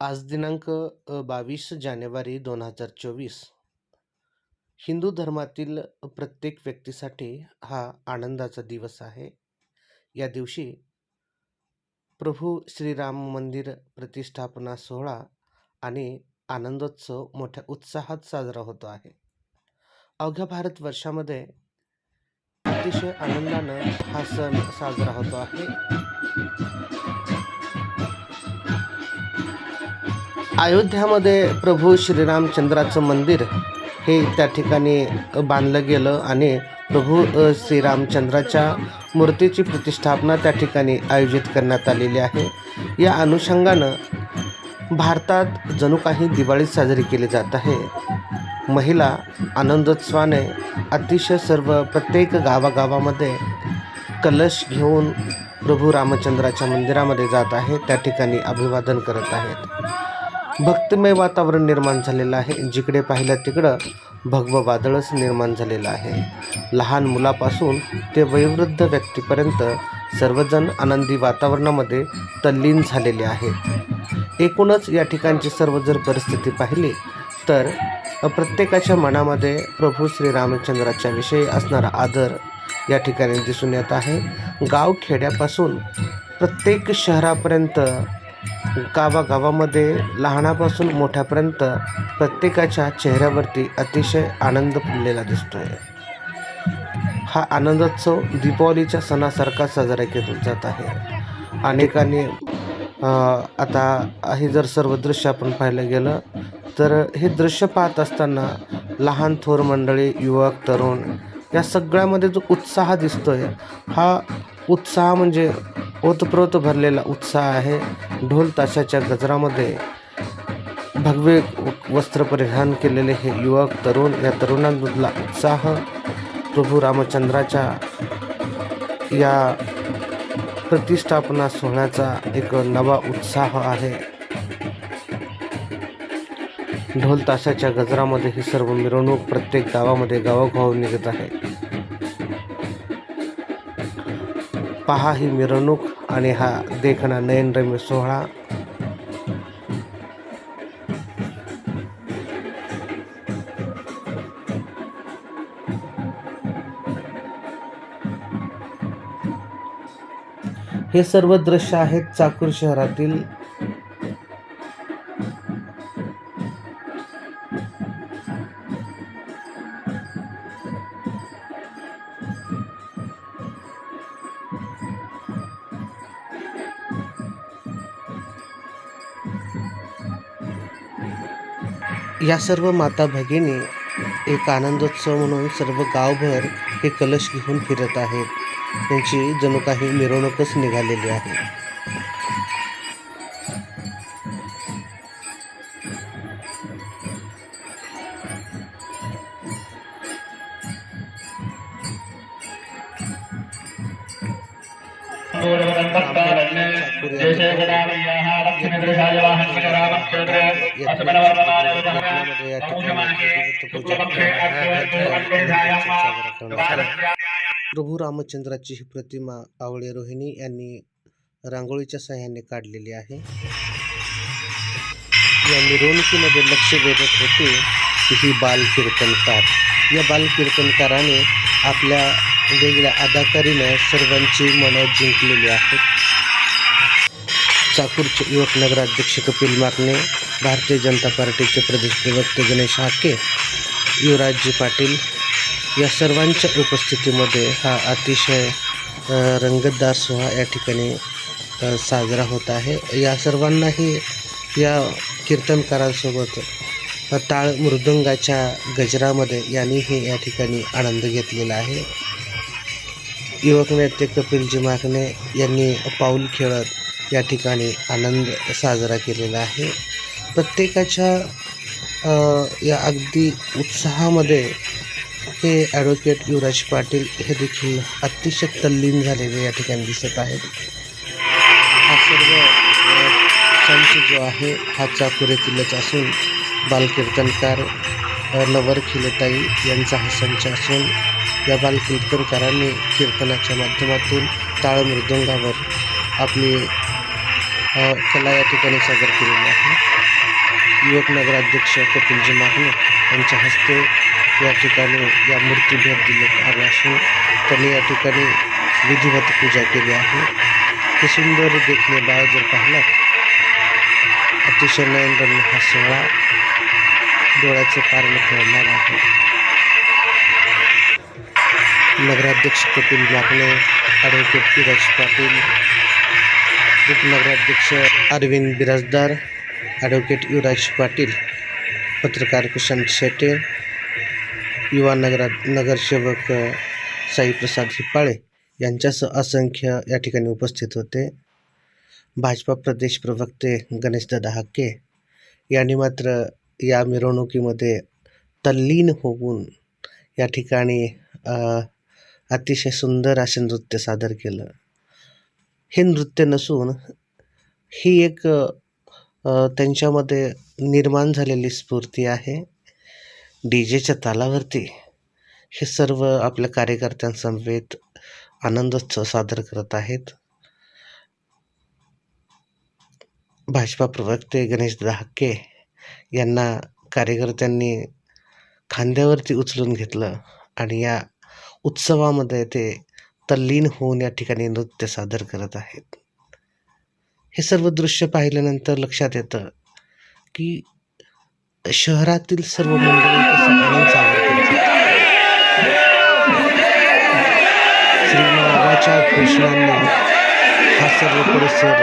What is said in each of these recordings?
आज दिनांक बावीस जानेवारी दोन हजार चोवीस. हिंदू धर्मातील प्रत्येक व्यक्तीसाठी हा आनंदाचा दिवस आहे. या दिवशी प्रभू श्रीराम मंदिर प्रतिष्ठापना सोहळा आणि आनंदोत्सव मोठ्या उत्साहात साजरा होतो आहे. अवघ्या भारतवर्षामध्ये अतिशय आनंदानं हा सण साजरा होतो आहे. अयोध्यामध्ये प्रभू श्रीरामचंद्राचं मंदिर हे त्या ठिकाणी बांधलं गेलं आणि प्रभू श्रीरामचंद्राच्या मूर्तीची प्रतिष्ठापना त्या ठिकाणी आयोजित करण्यात आलेली आहे. या अनुषंगानं भारतात जणू काही दिवाळी साजरी केली जात आहे. महिला आनंदोत्सवाने अतिशय सर्व प्रत्येक गावागावामध्ये कलश घेऊन प्रभू रामचंद्राच्या मंदिरामध्ये जात आहे त्या ठिकाणी अभिवादन करत आहेत. भक्तिमय वातावरण निर्माण झालेलं आहे. जिकडे पाहिलं तिकडं भगवं वादळच निर्माण झालेलं आहे. लहान मुलापासून ते वयोवृद्ध व्यक्तीपर्यंत सर्वजण आनंदी वातावरणामध्ये तल्लीन झालेले आहेत. एकूणच या ठिकाणची सर्व जर परिस्थिती पाहिली तर प्रत्येकाच्या मनामध्ये प्रभू श्रीरामचंद्राच्या विषयी असणारा आदर या ठिकाणी दिसून येत आहे. गाव खेड्यापासून प्रत्येक शहरापर्यंत गावागावामध्ये लहानापासून मोठ्यापर्यंत प्रत्येकाच्या चेहऱ्यावरती अतिशय आनंद फुललेला आहे हा आनंदोत्सव दीपावलीच्या सणासारखा साजरा केला जात आहे. अनेकांनी आता हे जर सर्व दृश्य आपण पाहायला गेलं तर हे दृश्य पाहत असताना लहान थोर मंडळी युवक तरुण या सगळ्यामध्ये जो उत्साह दिसतो आहे हा उत्साह म्हणजे ओतप्रोत भरलेला उत्साह आहे. ढोल ताशाच्या गजरामध्ये भगवे वस्त्र परिधान केलेले हे युवक तरुण या तरुणांमधला उत्साह प्रभू रामचंद्राच्या या प्रतिष्ठापना सोहळ्याचा एक नवा उत्साह आहे. ढोल ताशाच्या गजरामध्ये ही सर्व मिरवणूक प्रत्येक गावामध्ये गावागाव निघत आहे. पहा ही मिरवणूक आणि हा देखणा नयनरम्य सोहळा. हे सर्व दृश्य आहेत चाकूर शहरातील या सर्व माता भगिनी एक आनंदोत्सव म्हणून सर्व गावभर हे कलश घेऊन फिरत आहेत. त्यांची जणू काही मिरवणूकच निघालेली आहे. प्रभू रामचंद्राची ही प्रतिमा आवळे रोहिणी यांनी रांगोळीच्या सहाय्याने काढलेली आहे या मिरवणुकीमध्ये लक्ष वेधत होते की ही बाल कीर्तनकार या बाल कीर्तनकाराने आपल्या वेगळ्या अदाकारीनं सर्वांची मनं जिंकलेली आहेत चाकूरचे युवक नगराध्यक्ष कपिल माकणे भारतीय जनता पार्टीचे प्रदेश प्रवक्ते गणेश हाके युवराजजी पाटील या सर्वांच्या उपस्थितीमध्ये हा अतिशय रंगतदार सोहळा या ठिकाणी साजरा होत आहे. या सर्वांनाही या कीर्तनकारांसोबत टाळ मृदंगाच्या गजरामध्ये यांनीही या ठिकाणी आनंद घेतलेला आहे. युवक नेते कपिलजी माकणे यांनी पाऊल खेळत या ठिकाणी आनंद साजरा केलेला आहे. प्रत्येकाच्या या अगदी उत्साहामध्ये हे ॲडव्होकेट युवराज पाटील हे देखील अतिशय तल्लीन झालेले या ठिकाणी दिसत आहेत. हा सर्व संच जो आहे हा चाकुरे येथीलच असून बालकीर्तनकार नवर खिलेताई यांचा हा संच असून या बालकीर्तनकारांनी कीर्तनाच्या माध्यमातून टाळ मृदुंगावर आपली कला या ठिकाणी सादर केलेली आहे. युवक नगराध्यक्ष कपिलजी माहने यांच्या हस्ते या ठिकाणी या मूर्ती भेट दिल्यात आल्या असून त्यांनी या ठिकाणी विधिवत पूजा केली आहे. हे सुंदर देखणे बाळ जर पाहिलं अतिशय नयनरम्य हा सोहळा डोळ्याचे पारण खेळणार आहे. नगराध्यक्ष कपिल माकणे ॲडव्होकेट विराज पाटील उपनगराध्यक्ष अरविंद बिराजदार ॲडव्होकेट युवराज पाटील पत्रकार कुशांत शेटे युवा नगरा नगरसेवक साईप्रसाद हिप्पाळे यांच्यासह असंख्य या ठिकाणी उपस्थित होते. भाजपा प्रदेश प्रवक्ते गणेशदादा हाके यांनी मात्र या मिरवणुकीमध्ये तल्लीन होऊन या ठिकाणी अतिशय सुंदर असे नृत्य सादर केलं. हे नृत्य नसून ही एक त्यांच्यामध्ये निर्माण झालेली स्फूर्ती आहे. डी जेच्या तालावरती हे सर्व आपल्या कार्यकर्त्यांसमवेत आनंदोत्सव सादर करत आहेत. भाजपा प्रवक्ते गणेश हाके यांना कार्यकर्त्यांनी खांद्यावरती उचलून घेतलं आणि या उत्सवामध्ये ते तल्लीन होऊन या ठिकाणी नृत्य सादर करत आहेत. हे सर्व दृश्य पाहिल्यानंतर लक्षात येतं की शहरातील सर्व मंडळी कसा आनंद साजरा श्रीनावाच्या हा सर्व परिसर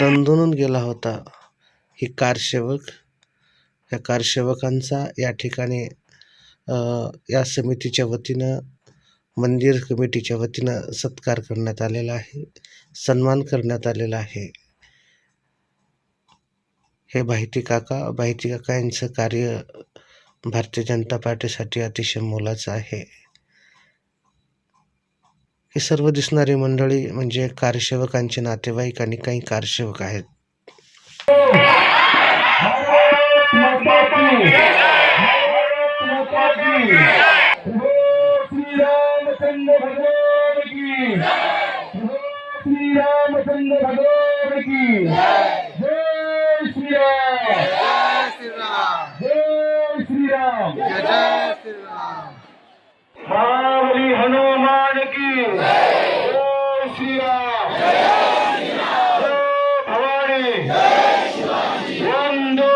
दणदणून गेला होता. ही कारसेवक या कारसेवकांचा या ठिकाणी या समितीच्या वतीनं मंदिर कमिटीच्या वतीनं सत्कार करण्यात आलेला आहे सन्मान करण्यात आलेला आहे. हे भाईती काका भाईती काका यांचं कार्य भारतीय जनता पार्टीसाठी अतिशय मोलाचं आहे. हे सर्व दिसणारी मंडळी म्हणजे कारसेवकांचे नातेवाईक आणि काही कारसेवक आहेत. श्रीरामचंद्र भगवान की श्रीरामचंद्र भगवान की जय श्रीराम जय श्रीराम महाबली हनुमान की जय श्रीराम जय भवानी वंदो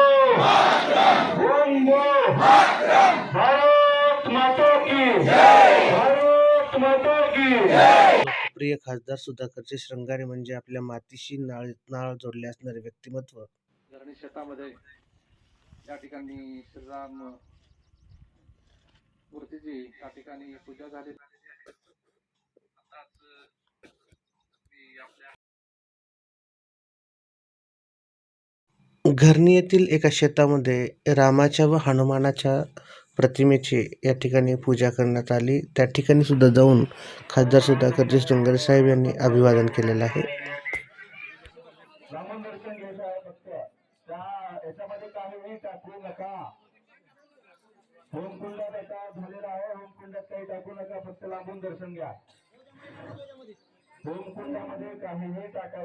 वंदो भारत माता की भारत माता की प्रिय खासदार सुधाकरचे श्रंगारे म्हणजे आपल्या मातीशी नाळ नाळ जोडले असणारे व्यक्तिमत्व. शेतामध्ये या ठिकाणी श्रीराम मूर्तीची या ठिकाणी पूजा आपल्या घरणी येथील एका शेतामध्ये रामाच्या व हनुमानाच्या प्रतिमेची या ठिकाणी पूजा करण्यात आली. त्या ठिकाणी सुद्धा जाऊन खासदार सुधाकर श्रंगारे साहेब यांनी अभिवादन केलेलं आहे. होमकुंडामध्ये काहीही टाकायचं